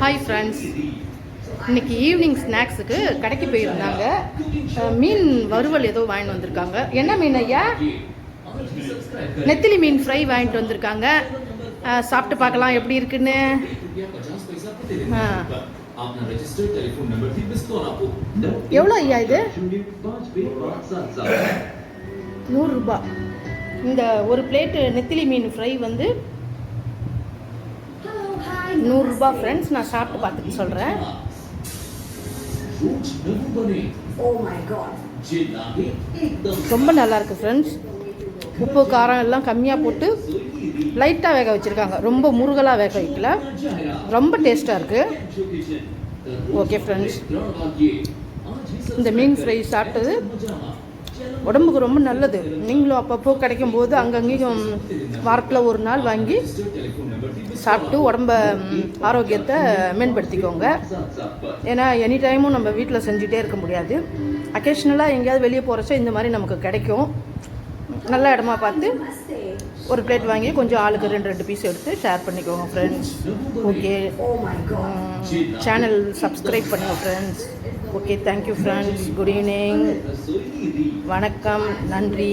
Hi friends இன்னைக்கு evening ஸ்நாக்ஸுக்கு கடைக்கு போயிருந்தாங்க. மீன் வறுவல் ஏதோ வாங்கிட்டு வந்திருக்காங்க. என்ன மீன் ஐயா? நெத்திலி மீன் ஃப்ரை வாங்கிட்டு வந்திருக்காங்க. சாப்பிட்டு பார்க்கலாம் எப்படி இருக்குன்னு. எவ்வளோ ஐயா இது? நூறுரூபா இந்த ஒரு பிளேட்டு நெத்திலி மீன் ஃப்ரை வந்து நூறுரூபா ஃப்ரெண்ட்ஸ் நான் சாப்பிட்டு பார்த்துட்டு சொல்கிறேன் oh ரொம்ப நல்லா இருக்குது ஃப்ரெண்ட்ஸ் உப்பு காரம் எல்லாம் கம்மியாக போட்டு லைட்டாக வேக வச்சுருக்காங்க. ரொம்ப முருகலாக வேக வைக்கல. ரொம்ப டேஸ்ட்டாக இருக்குது ஓகே ஃப்ரெண்ட்ஸ் இந்த மீன் ஃப்ரை சாப்பிட்டது உடம்புக்கு ரொம்ப நல்லது. நீங்களும் அப்பப்போ கிடைக்கும் போது அங்கங்கேயும் வாரத்தில் ஒரு நாள் வாங்கி சாப்பிட்டு உடம்ப ஆரோக்கியத்தை மேம்படுத்திக்கோங்க. ஏன்னா எனி டைமும் நம்ம வீட்டில் செஞ்சுட்டே இருக்க முடியாது. அக்கேஷ்னலாக எங்கேயாவது வெளியே போகிறச்ச இந்த மாதிரி நமக்கு கிடைக்கும். நல்ல இடமா பார்த்து ஒரு பிளேட் வாங்கி கொஞ்சம் ஆளுக்கு ரெண்டு ரெண்டு பீஸ் எடுத்து ஷேர் பண்ணிக்கோங்க ஃப்ரெண்ட்ஸ் ஓகே சேனல் சப்ஸ்கிரைப் பண்ணுங்கள் friends okay thank you friends good evening வணக்கம். நன்றி.